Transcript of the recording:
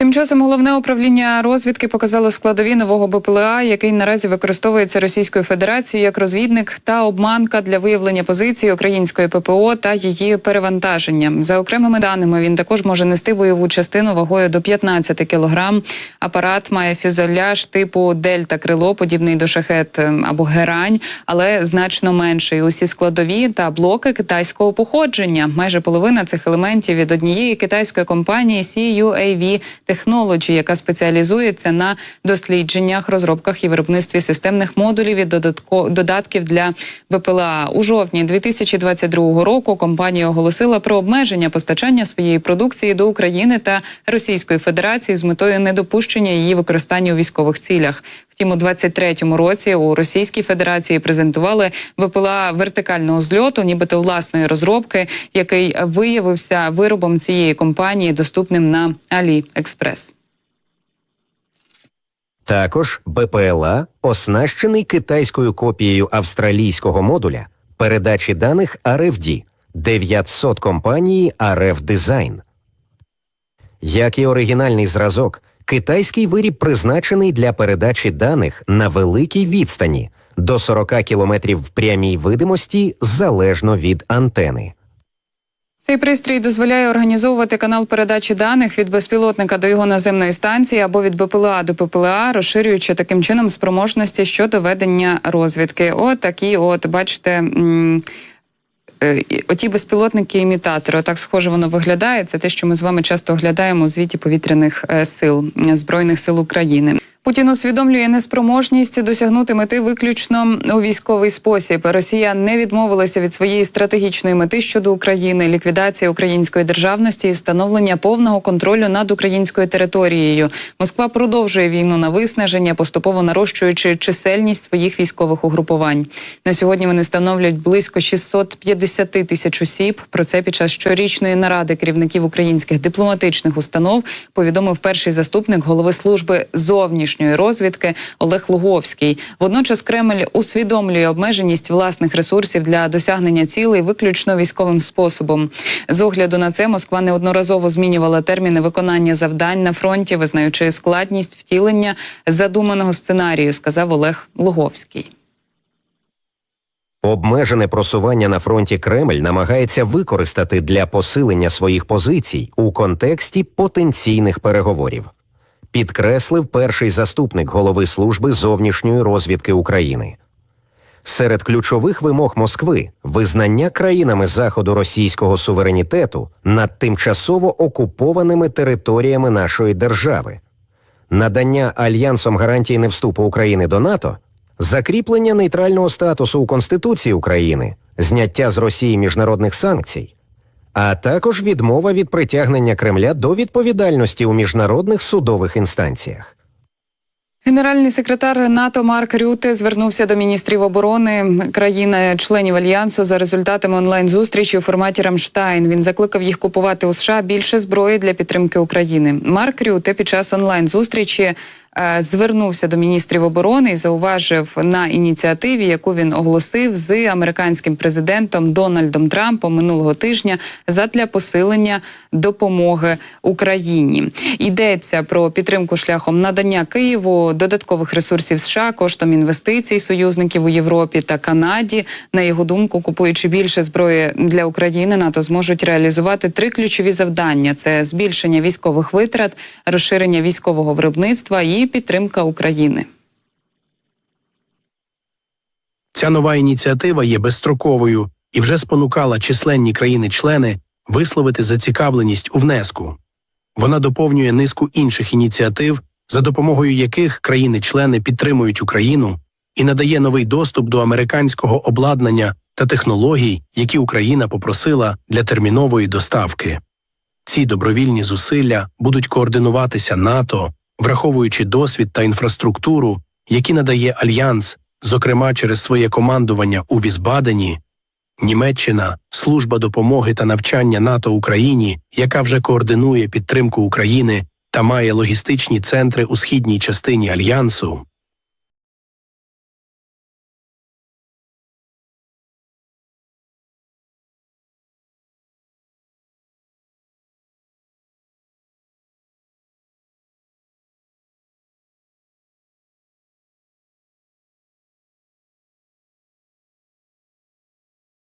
Тим часом головне управління розвідки показало складові нового БПЛА, який наразі використовується Російською Федерацією як розвідник та обманка для виявлення позиції української ППО та її перевантаження. За окремими даними він також може нести бойову частину вагою до 15 кілограм. Апарат має фюзеляж типу Дельта крило, подібний до шахет ем, або герань, але значно менший. Усі складові та блоки китайського походження. Майже половина цих елементів від однієї китайської компанії CUAV Technology, яка спеціалізується на дослідженнях, розробках і виробництві системних модулів і додатків для БПЛА. У жовтні 2022 року компанія оголосила про обмеження постачання своєї продукції до України та Російської Федерації з метою недопущення її використання у військових цілях. Втім, у 23-му році у Російській Федерації презентували БПЛА вертикального зльоту, нібито власної розробки, який виявився виробом цієї компанії, доступним на AliExpress. Також БПЛА оснащений китайською копією австралійського модуля передачі даних RFD 900 компанії RF Design. Як і оригінальний зразок, китайський виріб призначений для передачі даних на великій відстані до 40 км в прямій видимості залежно від антени. Цей пристрій дозволяє організовувати канал передачі даних від безпілотника до його наземної станції або від БПЛА до ППЛА, розширюючи таким чином спроможності щодо ведення розвідки. От такі, от бачите. Е, Оті безпілотники-імітатори, отак схоже воно виглядає. Це те, що ми з вами часто оглядаємо у звіті повітряних е, сил збройних сил України. Путін усвідомлює неспроможність досягнути мети виключно у військовий спосіб. Росія не відмовилася від своєї стратегічної мети щодо України, ліквідації української державності і встановлення повного контролю над українською територією. Москва продовжує війну на виснаження, поступово нарощуючи чисельність своїх військових угрупувань. На сьогодні вони становлять близько 650 тисяч осіб. Про це під час щорічної наради керівників українських дипломатичних установ повідомив перший заступник голови служби зовнішньої розвідки Олег Луговський. Водночас Кремль усвідомлює обмеженість власних ресурсів для досягнення цілей виключно військовим способом. З огляду на це Москва неодноразово змінювала терміни виконання завдань на фронті, визнаючи складність втілення задуманого сценарію, сказав Олег Луговський. Обмежене просування на фронті Кремль намагається використати для посилення своїх позицій у контексті потенційних переговорів, підкреслив перший заступник голови служби зовнішньої розвідки України. Серед ключових вимог Москви визнання країнами заходу російського суверенітету над тимчасово окупованими територіями нашої держави, надання альянсом гарантій невступу України до НАТО, закріплення нейтрального статусу у Конституції України, зняття з Росії міжнародних санкцій, а також відмова від притягнення Кремля до відповідальності у міжнародних судових інстанціях. Генеральний секретар НАТО Марк Рюте звернувся до міністрів оборони країн-членів альянсу за результатами онлайн-зустрічі у форматі Рамштайн. Він закликав їх купувати у США більше зброї для підтримки України. Марк Рюте під час онлайн-зустрічі е, звернувся до міністрів оборони і зауважив на ініціативі, яку він оголосив з американським президентом Дональдом Трампом минулого тижня задля посилення допомоги Україні. Йдеться про підтримку шляхом надання Києву додаткових ресурсів США коштом інвестицій союзників у Європі та Канаді. На його думку, купуючи більше зброї для України, НАТО зможуть реалізувати три ключові завдання: це збільшення військових витрат, розширення військового виробництва і підтримка України. Ця нова ініціатива є безстроковою і вже спонукала численні країни-члени висловити зацікавленість у внеску. Вона доповнює низку інших ініціатив, за допомогою яких країни-члени підтримують Україну і надає новий доступ до американського обладнання та технологій, які Україна попросила для термінової доставки. Ці добровільні зусилля будуть координуватися НАТО, враховуючи досвід та інфраструктуру, які надає альянс, зокрема через своє командування у Візбадені, Німеччина, служба допомоги та навчання НАТО Україні, яка вже координує підтримку України та має логістичні центри у східній частині альянсу,